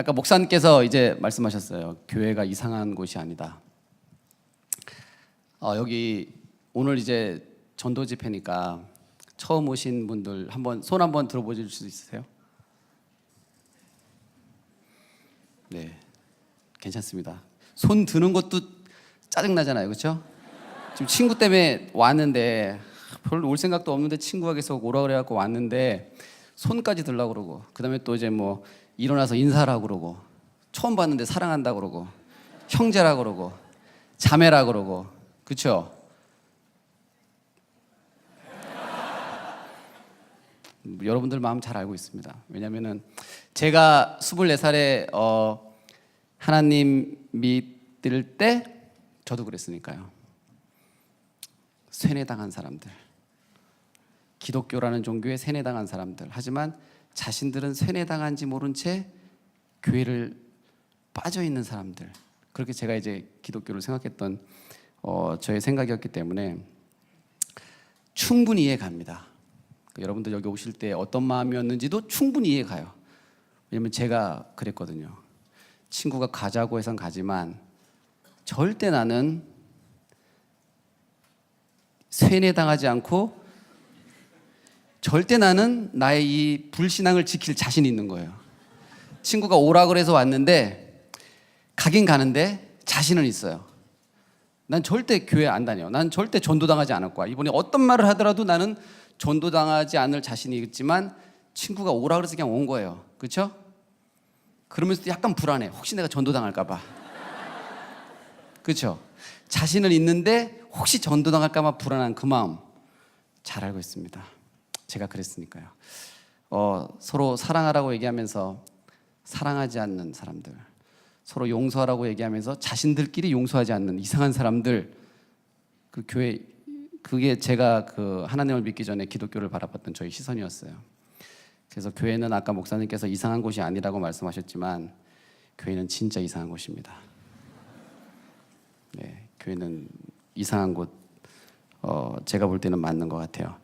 아까 목사님께서 이제 말씀하셨어요. 교회가 이상한 곳이 아니다. 어, 여기 오늘 이제 전도 집회니까 처음 오신 분들 한번 손 한번 들어보실 수 있으세요? 네, 괜찮습니다. 손 드는 것도 짜증 나잖아요, 그렇죠? 지금 친구 때문에 왔는데 별로 올 생각도 없는데 친구가 계속 오라 그래갖고 왔는데 손까지 들라 그러고 그다음에 또 이제 뭐 일어나서 인사라 그러고 처음 봤는데 사랑한다 그러고 형제라 그러고 자매라 그러고 그렇죠? 여러분들 마음 잘 알고 있습니다. 왜냐면은 제가 24살에 어 하나님 믿을 때 저도 그랬으니까요. 세뇌당한 사람들. 기독교라는 종교에 세뇌당한 사람들. 하지만 자신들은 세뇌당한지 모른 채 교회를 빠져 있는 사람들. 그렇게 제가 이제 기독교를 생각했던 어, 저의 생각이었기 때문에 충분히 이해 갑니다. 그 여러분들 여기 오실 때 어떤 마음이었는지도 충분히 이해 가요. 왜냐면 제가 그랬거든요. 친구가 가자고 해선 가지만 절대 나는 세뇌당하지 않고 절대 나는 나의 이 불신앙을 지킬 자신이 있는 거예요. 친구가 오라 그래서 왔는데 가긴 가는데 자신은 있어요. 난 절대 교회 안 다녀. 난 절대 전도당하지 않을 거야. 이번에 어떤 말을 하더라도 나는 전도당하지 않을 자신이 있지만 친구가 오라 그래서 그냥 온 거예요. 그렇죠? 그러면서 약간 불안해. 혹시 내가 전도당할까 봐. 그렇죠? 자신은 있는데 혹시 전도당할까 봐 불안한 그 마음 잘 알고 있습니다. 제가 그랬으니까요. 어, 서로 사랑하라고 얘기하면서 사랑하지 않는 사람들, 서로 용서하라고 얘기하면서 자신들끼리 용서하지 않는 이상한 사람들, 그 교회 그게 제가 그 하나님을 믿기 전에 기독교를 바라봤던 저희 시선이었어요. 그래서 교회는 아까 목사님께서 이상한 곳이 아니라고 말씀하셨지만 교회는 진짜 이상한 곳입니다. 네, 교회는 이상한 곳, 어, 제가 볼 때는 맞는 것 같아요.